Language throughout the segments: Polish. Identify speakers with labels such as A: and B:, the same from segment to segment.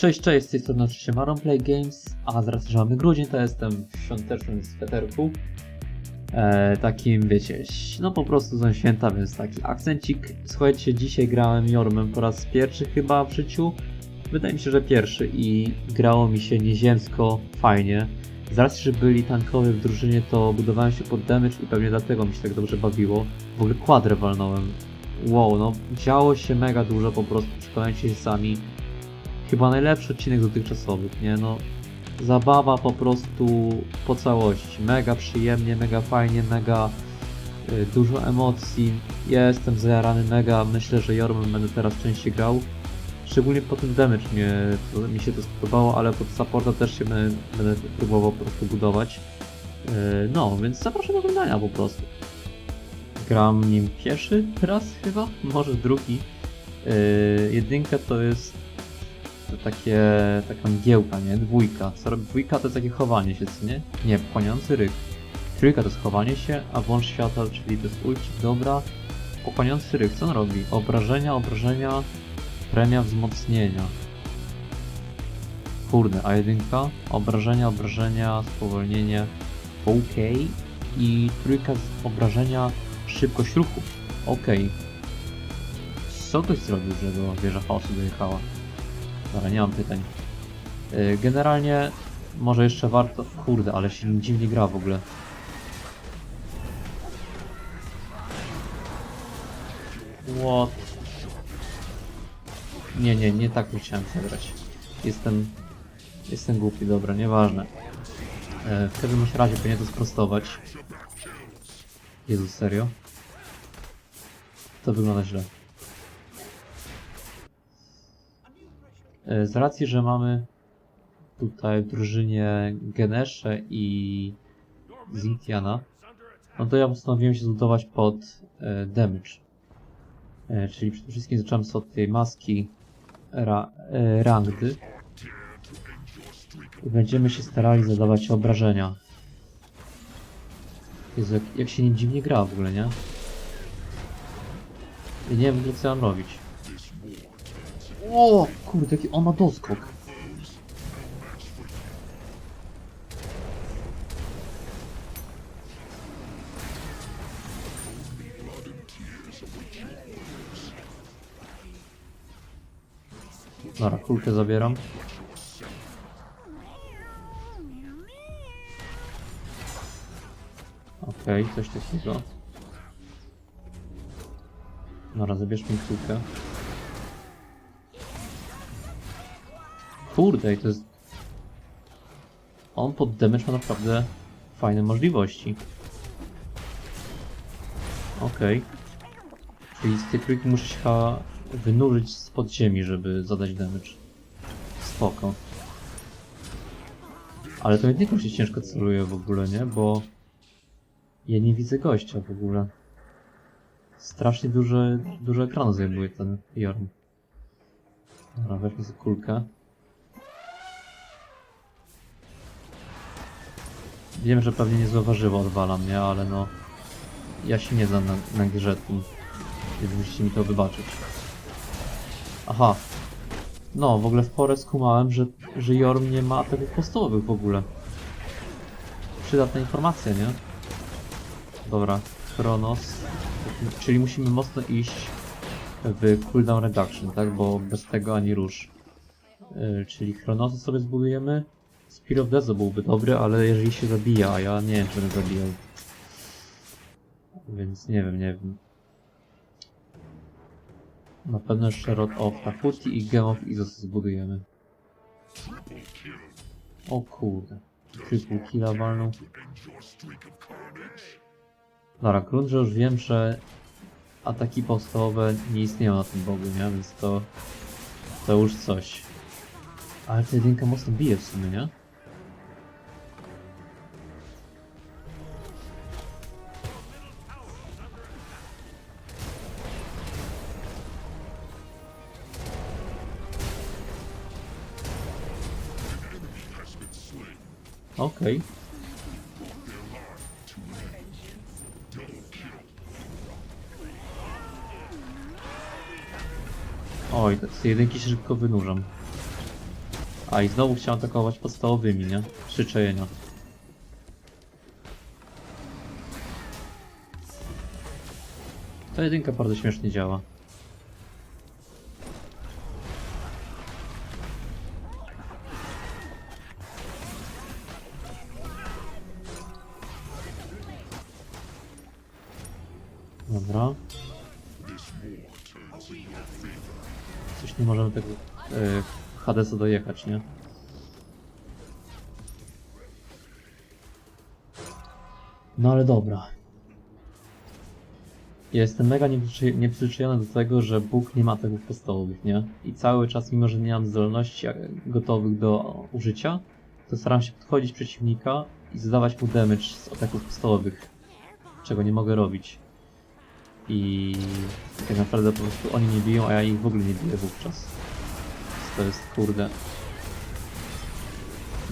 A: Cześć, cześć, z tej strony oczywiście Maron Play Games, a z racji, że mamy grudzień, to jestem w świątecznym sweterku. E, takim, wiecie, no po prostu są święta, więc taki akcencik. Słuchajcie, dzisiaj grałem Jormem po raz pierwszy chyba w życiu. Wydaje mi się, że pierwszy i grało mi się nieziemsko fajnie. Z racji, że byli tankowie w drużynie, to budowałem się pod damage i pewnie dlatego mi się tak dobrze bawiło. W ogóle kwadrę walnąłem. Wow, no działo się mega dużo po prostu, przekonajcie się sami chyba najlepszy odcinek dotychczasowy, nie no. Zabawa po prostu po całości. Mega przyjemnie, mega fajnie, mega y, dużo emocji. Ja jestem zajarany mega. Myślę, że Jormem będę teraz częściej grał. Szczególnie po tym damage mnie, to, mi się to spodobało, ale pod supporta też się będę, będę próbował po prostu budować. Y, no, więc zapraszam do oglądania po prostu. Gram nim pierwszy raz chyba, może drugi. Yy, jedynka to jest takie, taka mgiełka, nie? Dwójka. Co robi dwójka to jest takie chowanie się, co nie? Nie, pochłaniający ryk. Trójka to jest chowanie się, a włącz świata, czyli to jest ulci, dobra. Pochłaniający ryk, co on robi? Obrażenia, obrażenia, premia wzmocnienia. Kurde, a jedynka? Obrażenia, obrażenia, spowolnienie, OK. I trójka z obrażenia, szybkość ruchu. OK. Co ktoś zrobił, żeby wieża chaosu dojechała? Dobra, nie mam pytań. Yy, Generalnie może jeszcze warto... Kurde, ale się dziwnie gra w ogóle. What? Nie, nie, nie tak musiałem przegrać. Jestem... Jestem głupi, dobra, nieważne. E, w każdym razie powinien to sprostować. Jezus, serio? To wygląda źle. Z racji, że mamy tutaj w drużynie Genesze i Zintiana, no to ja postanowiłem się zbudować pod e, damage. E, czyli przede wszystkim zacząłem sobie od tej maski ra, e, rangdy. I będziemy się starali zadawać obrażenia. Jezu, jak, jak się nim dziwnie gra w ogóle, nie? I nie wiem w ogóle co mam robić. O, kurde, jaki on ma doskok. Dobra, kulkę zabieram. Okej, coś takiego. Dobra, zabierzmy kulkę. Kurde, i to jest... On pod damage ma naprawdę fajne możliwości. Okej. Czyli z tej trójki muszę się chyba wynurzyć spod ziemi, żeby zadać damage. Spoko. Ale to jedynką się ciężko celuje w ogóle, nie? Bo... Ja nie widzę gościa w ogóle. Strasznie duże, duże ekranu zajmuje ten Jorn. Dobra, weźmy sobie kulkę. Wiem, że pewnie nie zauważyło odwalam, nie? Ale no... Ja się nie znam na, na grze tym. Więc musicie mi to wybaczyć. Aha. No, w ogóle w porę skumałem, że, że Jorm nie ma ataków podstawowych w ogóle. Przydatna informacja, nie? Dobra, Kronos. Czyli musimy mocno iść w cooldown reduction, tak? Bo bez tego ani rusz. Yy, czyli Kronosa sobie zbudujemy. Spear of Death byłby dobry, ale jeżeli się zabija, a ja nie wiem, czy będę zabijał. Więc nie wiem, nie wiem. Na pewno jeszcze Rod of Tahuti i Game of Isos zbudujemy. O kurde. Triple killa walnął. Dobra, grunt, że już wiem, że ataki podstawowe nie istnieją na tym bogu, nie? Więc to... To już coś. Ale ta jedynka mocno bije w sumie, nie? Okej. Oj, z jedynki się szybko wynurzam. A i znowu chciałem atakować podstawowymi, nie? Przyczajenia. Ta jedynka bardzo śmiesznie działa. Dobra. Coś nie możemy tego yy, Hadesa dojechać, nie? No ale dobra. Ja Jestem mega nieprzyzwyczajony do tego, że Bóg nie ma ataków podstawowych, nie? I cały czas, mimo że nie mam zdolności e, gotowych do użycia, to staram się podchodzić przeciwnika i zadawać mu damage z ataków podstawowych, czego nie mogę robić. I tak naprawdę po prostu oni nie biją, a ja ich w ogóle nie biję wówczas. To jest kurde.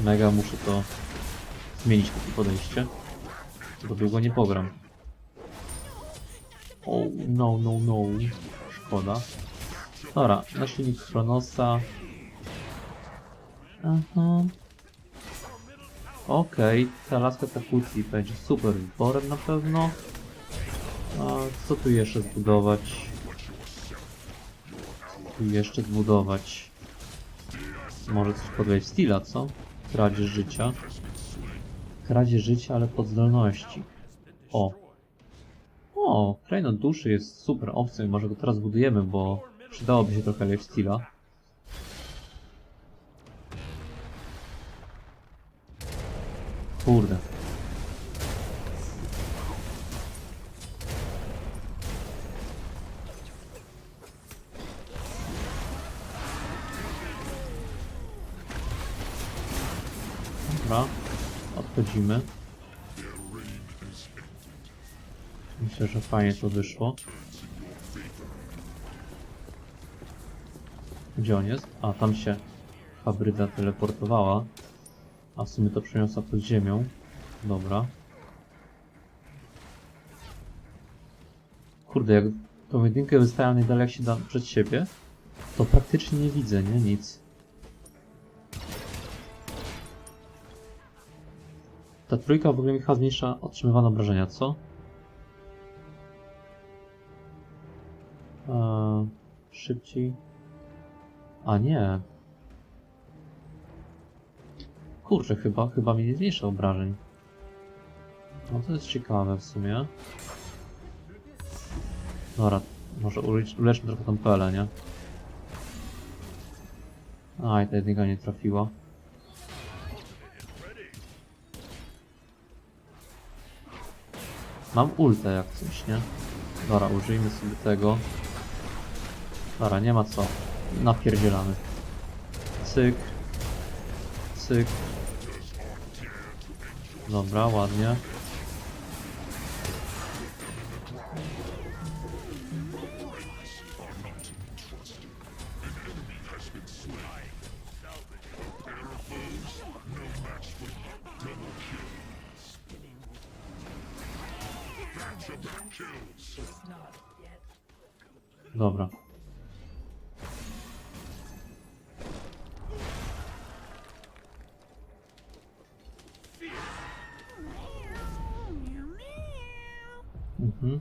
A: Mega muszę to zmienić takie podejście. Bo długo nie pogram. O, no, no, no. Szkoda. Dobra, na silnik Chronosa. Aha. Okej, ta laska Takuti będzie super wyborem na pewno. A co tu jeszcze zbudować? Co tu jeszcze zbudować? Może coś podwieźć styla, co? Kradzież życia. Kradzież życia, ale pod zdolności. O. O, klejnot duszy jest super opcją. Może go teraz budujemy, bo przydałoby się trochę lifestyla. Kurde. Odchodzimy. Myślę, że fajnie to wyszło. Gdzie on jest? A, tam się fabryka teleportowała. A w sumie to przeniosła pod ziemią. Dobra. Kurde, jak tą jedynkę wystawiam najdalej jak się da przed siebie, to praktycznie nie widzę, nie? Nic. Ta trójka w ogóle mi chyba zmniejsza otrzymywane obrażenia, co? Eee, szybciej. A nie. Kurczę, chyba, chyba mi nie zmniejsza obrażeń. No to jest ciekawe w sumie. Dobra, może ulecz, uleczmy trochę tą pelę, nie? Aj, ta jedynka nie trafiła. Mam ultę jak coś, nie? Dobra, użyjmy sobie tego. Dobra, nie ma co. Napierdzielamy. Cyk. Cyk. Dobra, ładnie. Dobra. Mhm,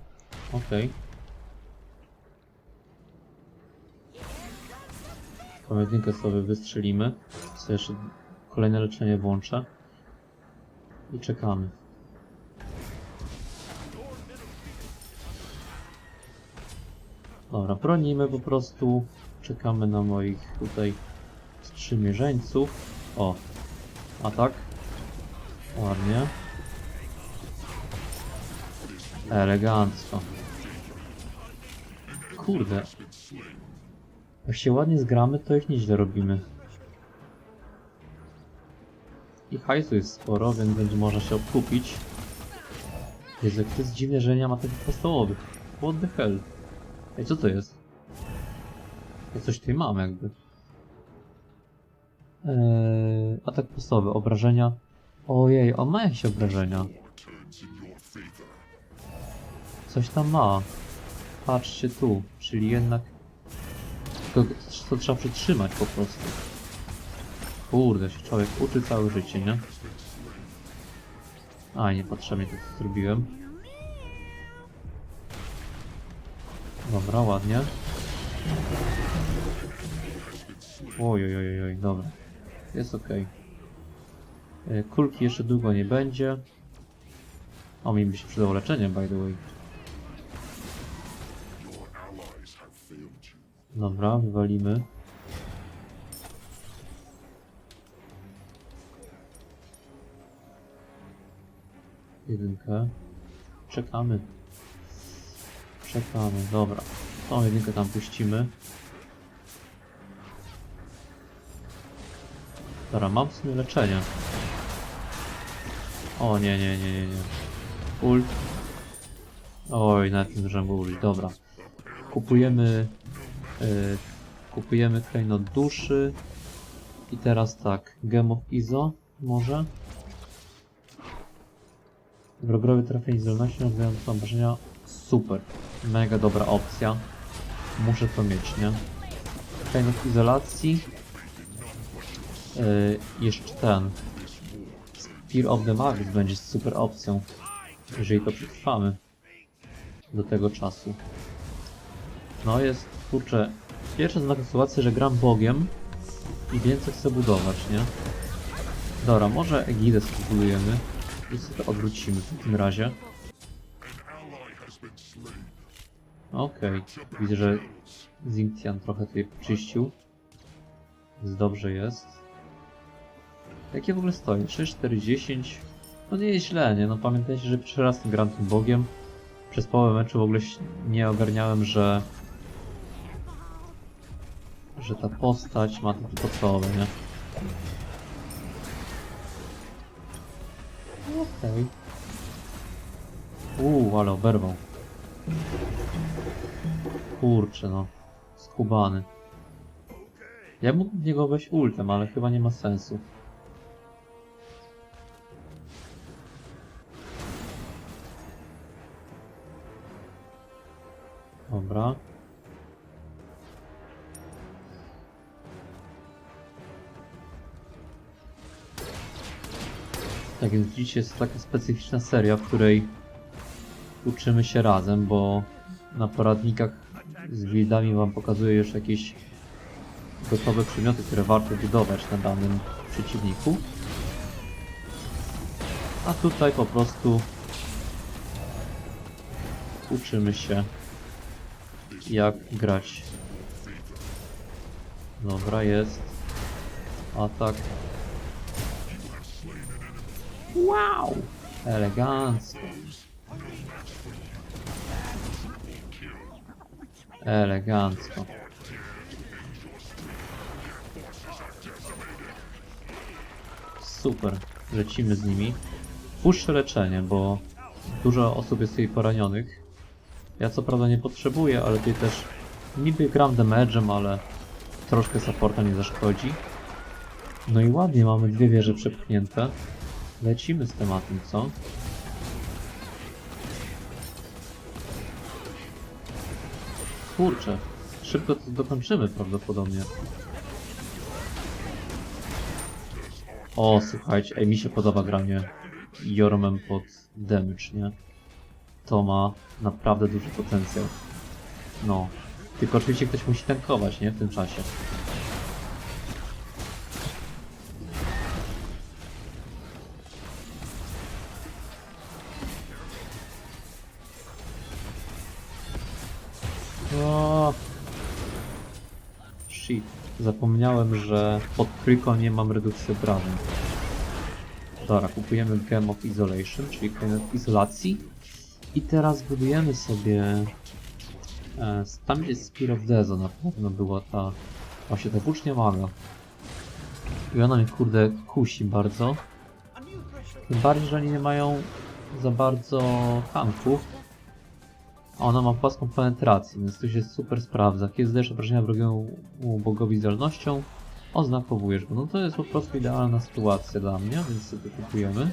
A: okej. Okay. jedynkę sobie wystrzelimy. Co jeszcze kolejne leczenie włączę. I czekamy. Dobra, bronimy po prostu. Czekamy na moich tutaj sprzymierzeńców. O, atak. Ładnie. Elegancko. Kurde. Jak się ładnie zgramy, to ich nieźle robimy. I hajsu jest sporo, więc będzie można się odkupić. Jezu, to jest dziwne, że nie ma takich podstawowych. What the hell? Ej, co to jest? Ja coś tutaj mam jakby. Eee, atak podstawowy, obrażenia. Ojej, on ma jakieś obrażenia. Coś tam ma. Patrzcie tu, czyli jednak... To, to trzeba przytrzymać po prostu. Kurde, się człowiek uczy całe życie, nie? A, niepotrzebnie to zrobiłem. Dobra, ładnie. Oj, oj, oj, oj, dobra. Jest ok. Kulki jeszcze długo nie będzie. O, mi by się przydało leczenie, by the way. Dobra, wywalimy. Jedynkę. Czekamy. Czekamy, dobra. Tą jedynkę tam puścimy. Dobra, mam w sumie leczenie. O nie, nie, nie, nie, nie. Ult. Oj, nie zdążyłem go użyć, dobra. Kupujemy... Yy, kupujemy klejnot duszy. I teraz tak, Gem of Izo może? Wrogowie trafienie zdolności rozwijające obrażenia. Super. Mega dobra opcja. Muszę to mieć, nie? Klejnot izolacji. Yy, jeszcze ten. Spear of the Magus będzie super opcją. Jeżeli to przetrwamy. Do tego czasu. No jest, kurczę, pierwsza znaka sytuacji, że gram Bogiem i więcej chcę budować, nie? Dobra, może Egidę spróbujemy i sobie odwrócimy w takim razie. Okej, widzę, że Zintian trochę tutaj czyścił. Więc dobrze jest. Jakie w ogóle stoi? 6, 4, 10. No nie jest źle, nie? No pamiętajcie, że pierwszy raz gram tym Bogiem. Przez połowę meczu w ogóle nie ogarniałem, że że ta postać ma takie podstawowe, nie? Okej. Uuu, ale oberwał. Kurczę no. Skubany. Ja mógłbym w niego wejść ultem, ale chyba nie ma sensu. Dobra. Tak więc dziś jest taka specyficzna seria, w której uczymy się razem, bo na poradnikach z buildami wam pokazuję już jakieś gotowe przedmioty, które warto budować na danym przeciwniku. A tutaj po prostu uczymy się jak grać. Dobra, jest. Atak. Wow! Elegancko. Elegancko. Super. Lecimy z nimi. Puszczę leczenie, bo dużo osób jest tutaj poranionych. Ja co prawda nie potrzebuję, ale tutaj też niby gram damage'em, ale troszkę supporta nie zaszkodzi. No i ładnie, mamy dwie wieże przepchnięte. Lecimy z tematem, co? Kurczę, szybko to dokończymy prawdopodobnie. O, słuchajcie, ej, mi się podoba granie Jormem pod damage, nie? To ma naprawdę duży potencjał. No. Tylko oczywiście ktoś musi tankować, nie? W tym czasie. Zapomniałem, że pod trójką nie mam redukcji obrażeń. Dobra, kupujemy Gem of Isolation, czyli klejnot izolacji. I teraz budujemy sobie... E, tam jest Spear of Dezo na pewno była ta... Właśnie ta włócznia maga. I ona mnie kurde kusi bardzo. Tym bardziej, że oni nie mają za bardzo tanków. Ona ma płaską penetrację, więc to się super sprawdza. Kiedy zdajesz obrażenia wrogiemu bogowi zdolnością, oznakowujesz go. No to jest po prostu idealna sytuacja dla mnie, więc sobie kupujemy.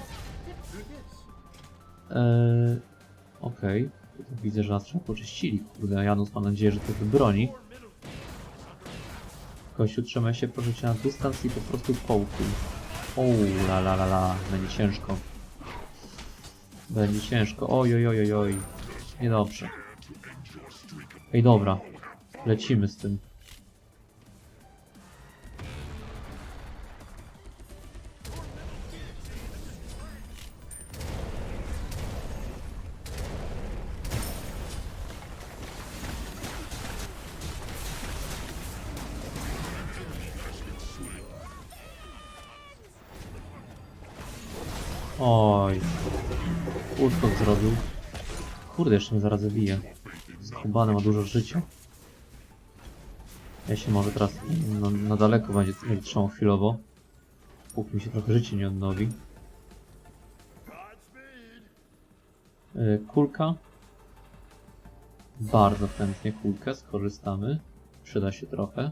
A: Eee, Okej. Okay. Widzę, że nas trochę poczyścili. Kurde, Janus mam nadzieję, że to wybroni. Gościu, trzymaj się proszę cię na dystans i po prostu połkuj. O, la la la la, będzie ciężko. Będzie ciężko, oj oj oj oj oj. Niedobrze. Ej dobra, lecimy z tym. Oj. Uskok zrobił. Kurde, jeszcze mnie zaraz zabije. Skubany ma dużo życia. Ja się może teraz na, na daleko będzie, trzymał chwilowo. Póki mi się trochę życie nie odnowi. Yy, kulka. Bardzo chętnie kulkę skorzystamy. Przyda się trochę.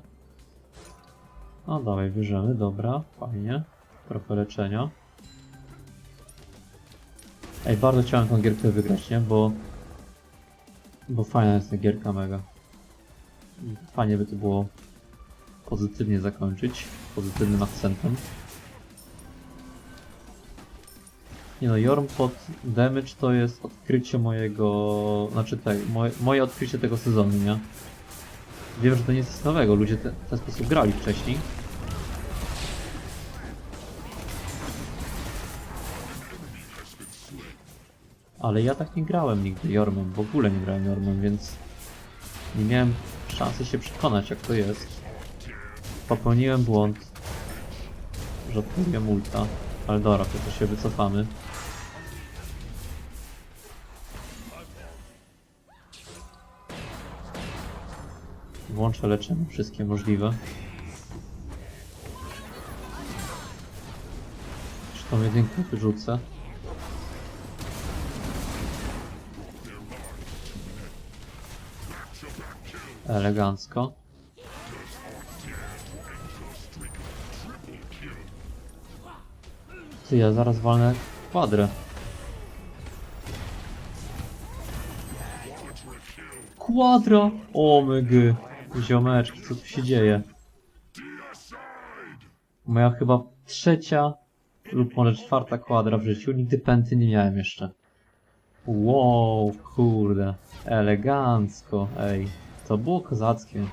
A: No dawaj, bierzemy, dobra, fajnie. Trochę leczenia. Ej, bardzo chciałem tą gierkę wygrać, nie? Bo... Bo fajna jest ta gierka mega. Fajnie by to było pozytywnie zakończyć, pozytywnym akcentem. Nie no, Jorm pod damage to jest odkrycie mojego... Znaczy tak, moje, moje odkrycie tego sezonu, nie? Wiem, że to nie jest nowego, ludzie te, w ten sposób grali wcześniej. Ale ja tak nie grałem nigdy Jormem, w ogóle nie grałem Jormem, więc nie miałem szansy się przekonać jak to jest. Popełniłem błąd, że odpaliłem ulta, ale dobra, to się wycofamy. Włączę leczenie wszystkie możliwe. Czy tą jedynkę wyrzucę? Elegancko. Ty, ja zaraz walnę kwadrę. Kwadra! O mygy. Ziomeczki, co tu się dzieje? Moja chyba trzecia lub może czwarta kwadra w życiu. Nigdy pęty nie miałem jeszcze. Wow, kurde. Elegancko, ej. To było kozackie.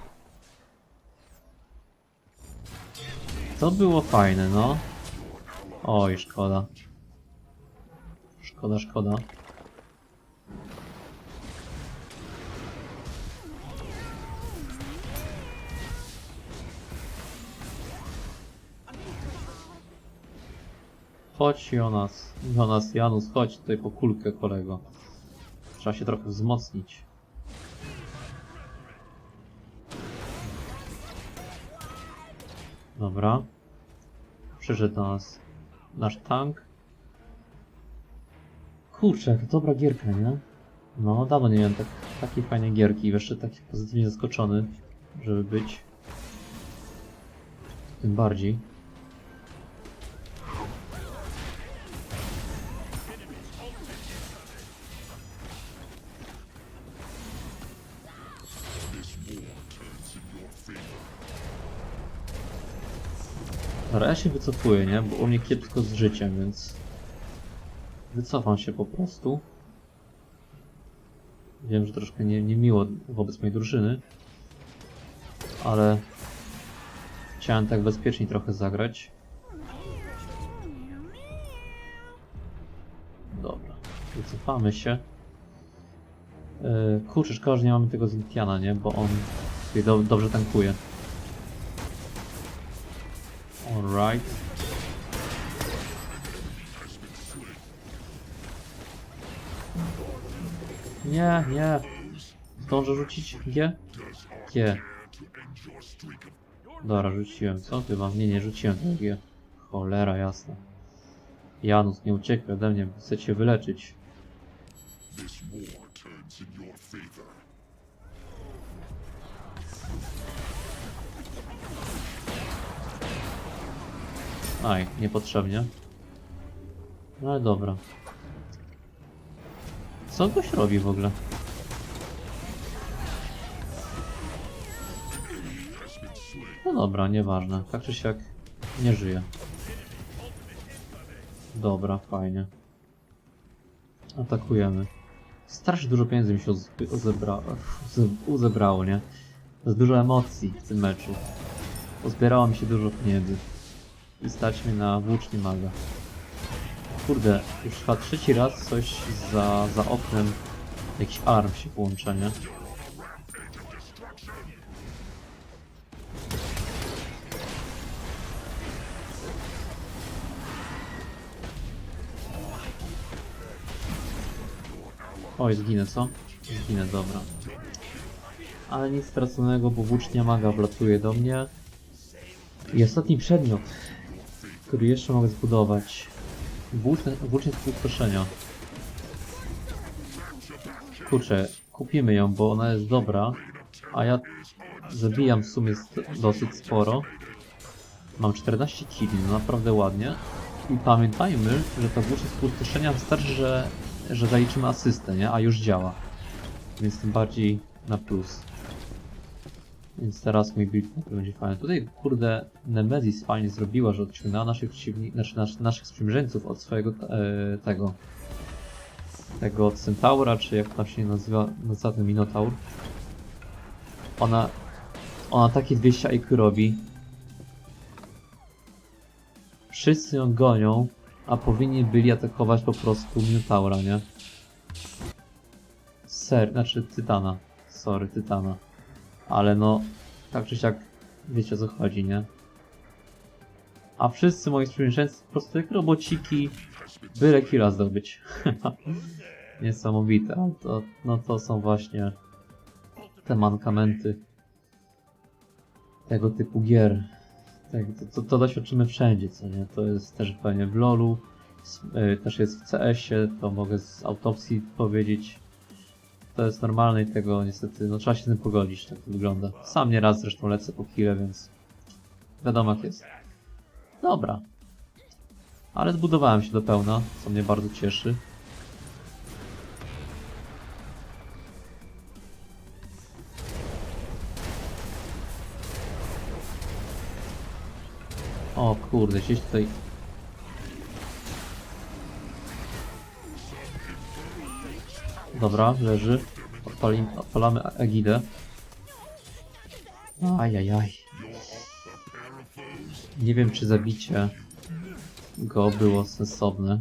A: To było fajne, no. Oj, szkoda. Szkoda, szkoda. Chodź Jonas. Jonas, Janus, chodź tutaj po kulkę kolego. Trzeba się trochę wzmocnić. Dobra. Przyszedł do nas nasz tank. Kurczę, to dobra gierka, nie? No, dawno nie miałem tak, takiej fajnej gierki. Jeszcze taki pozytywnie zaskoczony, żeby być. Tym bardziej. Się wycofuję, nie? Bo u mnie kiepsko z życiem, więc... Wycofam się po prostu. Wiem, że troszkę nie, niemiło wobec mojej drużyny. Ale... Chciałem tak bezpiecznie trochę zagrać. Dobra, wycofamy się. Yy, kurczę, szkoda, że nie mamy tego Zintiana, nie? Bo on do, dobrze tankuje. Alright. Nie, nie. Zdążę rzucić G? G. Dobra, rzuciłem. Co ty mam? Nie, nie rzuciłem G. Cholera jasna. Janus, nie uciekaj ode mnie, chcę cię wyleczyć.
B: This war turns in your favor.
A: Aj, niepotrzebnie. No ale dobra. Co goś robi w ogóle? No dobra, nieważne. Tak czy siak nie żyje. Dobra, fajnie. Atakujemy. Strasznie dużo pieniędzy mi się uzebrało, nie? Jest dużo emocji w tym meczu. Pozbierało mi się dużo pieniędzy. Stać mnie na włócznie maga. Kurde, już chyba trzeci raz coś za, za oknem jakiś alarm się włącza, nie? Oj, zginę, co? Zginę, dobra. Ale nic straconego, bo włócznia maga wlatuje do mnie. I ostatni przedmiot, który jeszcze mogę zbudować. Włócznia, włócznia spustoszenia. Kurczę, kupimy ją, bo ona jest dobra, a ja zabijam w sumie dosyć sporo. Mam 14 killi, no naprawdę ładnie. I pamiętajmy, że ta włócznia spustoszenia wystarczy, że, że zaliczymy asystę, nie? A już działa. Więc tym bardziej na plus. Więc teraz mój build będzie fajny. Tutaj, kurde, Nemesis fajnie zrobiła, że odciągnęła naszych przeciwników, znaczy nas, naszych sprzymierzeńców od swojego e, tego tego Centaura, czy jak tam się nazywa, nazywa ten Minotaur. Ona, ona takie 200 IQ robi. Wszyscy ją gonią, a powinni byli atakować po prostu Minotaura, nie? Ser, znaczy Tytana. Sorry, Tytana. Ale no, tak czy siak, wiecie o co chodzi, nie? A wszyscy moi sprzymierzeńcy po prostu jak robociki, byle killa zdobyć. Niesamowite, to, no to są właśnie te mankamenty tego typu gier. Tak, to, to, to doświadczymy wszędzie, co nie? To jest też pewnie w LoLu, y, też jest w CS-ie, to mogę z autopsji powiedzieć. To jest normalne i tego niestety, no trzeba się z tym pogodzić, tak to wygląda. Sam nieraz zresztą lecę po kile, więc wiadomo jak jest. Dobra. Ale zbudowałem się do pełna, co mnie bardzo cieszy. O kurde, gdzieś tutaj... Dobra, leży. Odpali, odpalamy Agidę. Ajajaj. Nie wiem, czy zabicie go było sensowne.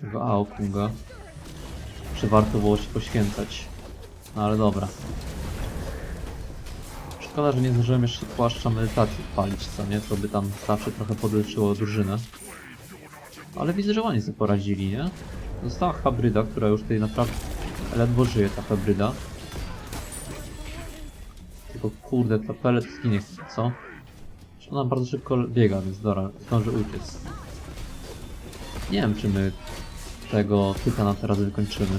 A: Tego Aokunga. Czy warto było się poświęcać. No ale dobra. Szkoda, że nie zdążyłem jeszcze płaszcza medytacji wpalić, co nie? To by tam zawsze trochę podleczyło drużynę. Ale widzę, że oni sobie poradzili, nie? Została hybryda, która już tutaj naprawdę ledwo żyje, ta hybryda. Tylko kurde, ta pelet zginie, co? Ona bardzo szybko biega, więc dobra, zdąży uciec. Nie wiem, czy my tego tytana teraz wykończymy.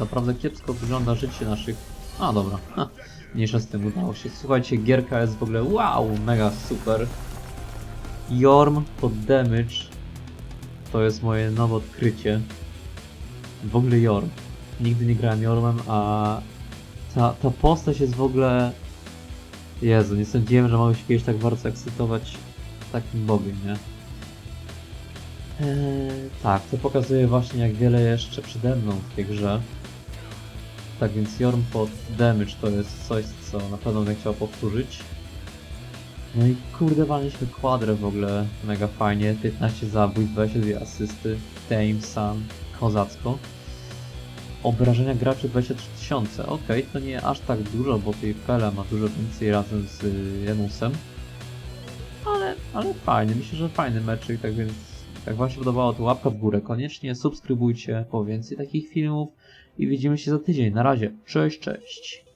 A: Naprawdę kiepsko wygląda życie naszych... A, dobra. Ha, mniejsza z tym udało się. Słuchajcie, gierka jest w ogóle wow, mega super. Jorm pod damage to jest moje nowe odkrycie. W ogóle Jorm. Nigdy nie grałem Jormem, a ta, ta postać jest w ogóle... Jezu, nie sądziłem, że mogę się kiedyś tak bardzo ekscytować takim bogiem, nie? Eee, tak, to pokazuje właśnie jak wiele jeszcze przede mną w tej grze. Tak więc Jorm pod damage to jest coś, co na pewno będę chciał powtórzyć. No i kurde, waliliśmy kwadrę w ogóle, mega fajnie, 15 zabójstw, 22 asysty, Tame, Sun, kozacko. Obrażenia graczy 23 tysiące, okej, to nie aż tak dużo, bo tej Fela ma dużo więcej razem z y, Janusem. Ale, ale fajnie, myślę, że fajny meczyk, tak więc jak wam się podobało, to łapka w górę koniecznie, subskrybujcie po więcej takich filmów i widzimy się za tydzień. Na razie, cześć, cześć.